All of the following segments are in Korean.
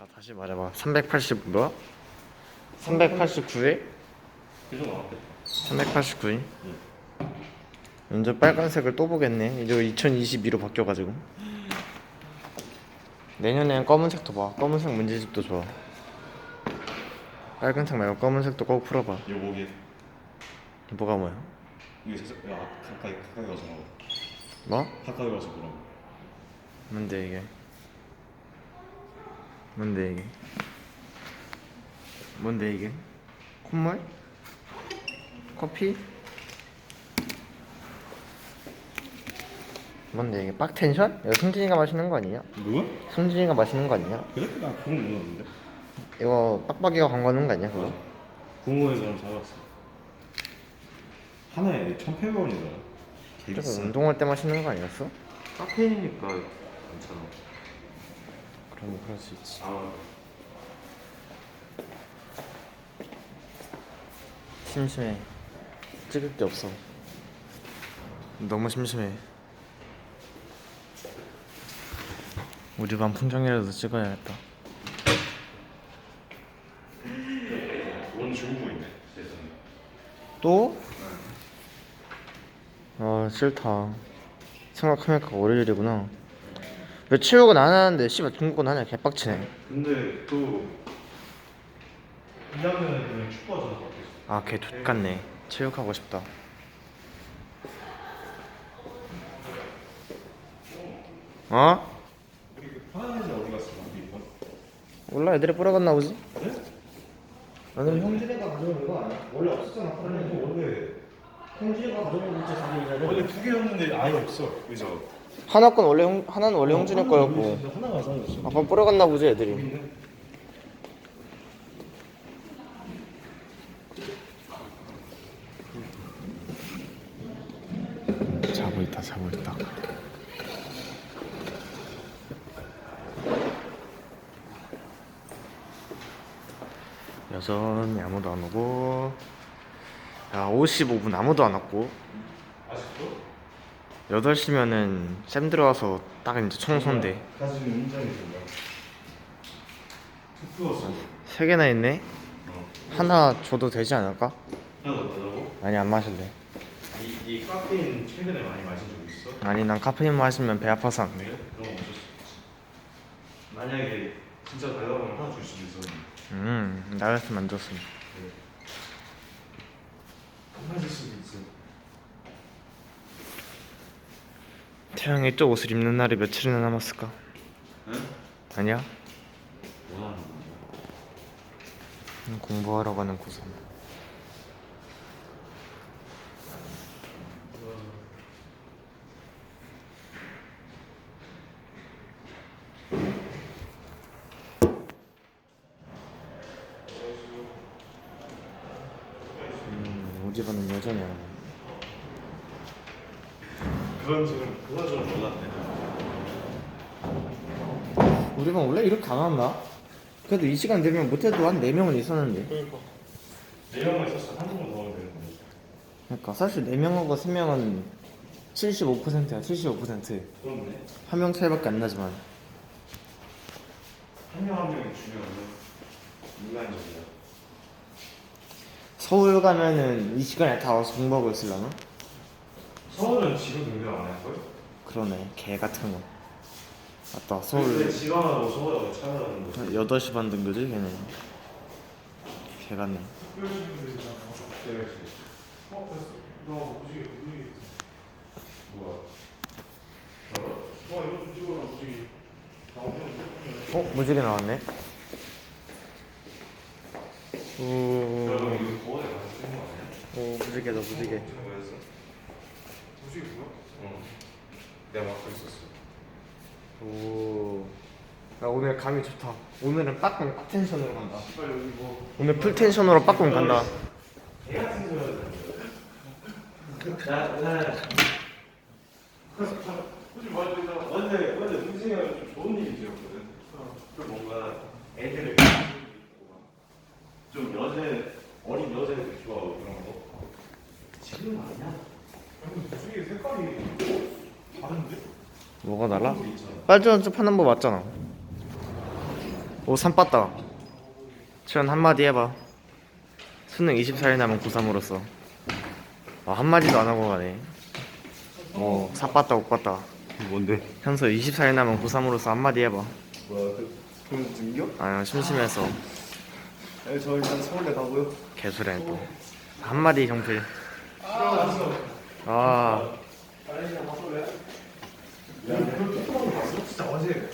자 다시 말해봐. 380 뭐야? 389일? 그정 나왔겠다. 389일? 이제 빨간색을 또 보겠네. 이제 2022로 바뀌어가지고. 내년엔 검은색도 봐. 검은색 문제집도 좋아 빨간색 말고 검은색도 꼭 풀어봐. 이거 뭐게? 뭐가 뭐야? 이거 살짝 야 가까이 가까이 가서 뭐? 가까이 가서 보라고. 뭔데 이게 뭔데 이게 뭔데 이게 콧물? 커피? 뭔데 이게 빡텐션? 이거 승진이가 마시는 거 아니냐? 누가? 승진이가 마시는 거 아니냐? 그래? 나 그건 몰랐는데 이거 빡빡이가 광고하는 거 아니야 그거? 공무원에서 한번 사봤어 하나에 1,800원이더라 개 그래서 비싸 운동할 때 마시는 거 아니었어? 카페인이니까 괜찮아 그럼 그럴 수 있지. 아 심심해. 찍을 게 없어. 너무 심심해. 우리 반 풍경이라도 찍어야겠다. 오늘 중국 있네 세상에. 또? 아 싫다. 생각하니까 월요일이구나 왜 체육은 안 하는데 씨발 중국은 하냐 개빡치네 근데 또 2학년 애들은 축구하잖아 아걔 X같네 체육하고 싶다 어? 우리 그 파란색 어디 갔어 우리 이번? 몰라 애들이 뿌려갔나 보지? 나는 형준이가 가져온 거 아니야? 원래 없었잖아 아니 원래 형준이가 가져온 거 진짜 자기 원래 두 개였는데 아예 없어 그죠? 하나 건 원래 형, 하나는 원래 형준이 거였고. 하나가 사라졌어 아빠 뿌려갔나 보지 애들이. 자고 있다 자고 있다. 여전히 아무도 안 오고. 야 55분 아무도 안 왔고. 아직도? 8시면은 쌤 들어와서 딱 이제 청소인데. 사진 인장이 된다 투표였어. 세 개나 있네? 하나 줘도 되지 않을까? 하나 더 달라고? 아니 안 마실래. 이, 이 카페인 최근에 많이 마신 적 있어? 아니 난 카페인 마시면 배 아파서 안 돼. 그래? 그럼 어쩔 수 없지. 만약에 진짜 달라고 하면 하나 줄 수도 있었는데 음 나였으면 안 줬음 안 맞을 수도 있어 태양이 또 옷을 입는 날이 며칠이나 남았을까? 응? 아니야? 음, 공부하러 가는 고3 음, 여전히 안 와. 그건 지금 그건 좀 몰랐네. 우리 반 원래 이렇게 안 왔나? 그래도 이 시간 되면 못해도 한 4명은 있었는데. 그러니까. 네 명만 있었어. 한 명만 더 하면 되는 건데 그러니까 사실 4명하고 3명은 75%야 75% 그렇네. 한명 차이밖에 안 나지만. 한 명 한 명이 중요한 건 인간적이야. 서울 가면은 이 시간에 다 와서 공부하고 있으려나? 서울은 지금 등교 안 할걸? 그러네. 개 같은 거. 맞다. 근데 서울 지방하고 서울하고 차이라는 거지 8시 반 등교지 걔네? 개 같네. 어? 무지개 나왔네? 오, 그러면 이거 거원에 가서 쓰는 거 아니야? 오 무지개다? 무지개 뭐야? 응 내가 맡고 있었어 오. 나 오늘 감이 좋다. 오늘은 빠꿈 빡텐션으로 간다. 빨리 여기 뭐 오늘 풀텐션으로 빠꿈 간다. 개 같은 소리 하는 나, 굳이 말해도 원래 원래 우승이가 좀 좋은 이미지였거든. 좀 뭔가 애들을 좀 여자 어린 여자애들 좋아하고 그런 거. 지금 아니야? 아니 우승이 색깔이? 뭐가 달라? 있잖아. 빨주노초 파는 법 맞잖아. 오 산빠따 최연 한마디 해봐 수능 24일 남은 고3으로서 아, 한마디도 안 하고 가네 어 사빠따 오빠따 뭔데? 현서 24일 남은 고3으로서 한마디 해봐 뭐야 그 등교? 아 심심해서 네, 저 일단 서울대 가고요. 개수래 또 한마디 정필 아 진짜 어제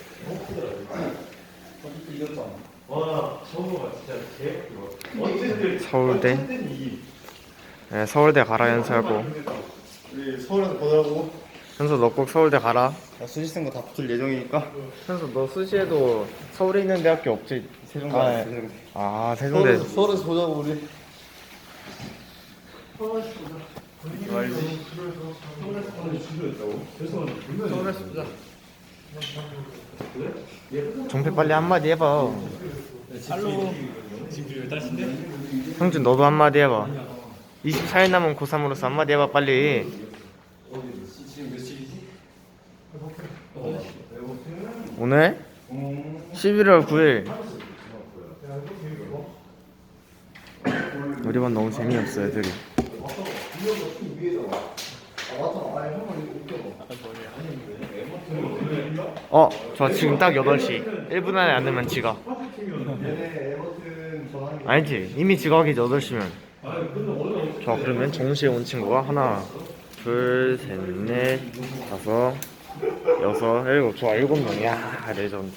이겼잖아. 와 저거가 진짜 개 어쨌든 서울대 어쨌든 이 네, 서울대 가라 현서하고 우리 서울에서 보자고. 현서 너꼭 서울대 가라 나 수시생 거다 붙을 예정이니까. 현서 너 수시에도 서울에 있는 대학교 없지? 세종대. 아, 네. 세종대. 아 세종대 서울에서, 서울에서 보자 고 우리. 정필 빨리 한마디 해봐. 형준 너도 한마디 해봐. 24일 남은 고3으로서 한마디 해봐 빨리. 오늘 11월 9일. 우리 반 너무 재미없어 애들이 어, 저 지금 딱 8시. 1분 안에 안 되면 지각. 아니지. 이미 지각이 8시면. 자 그러면 정시에 온 친구가 하나 둘 셋 넷 다섯 여섯 일곱. 좋아 일곱 명이야. 레전드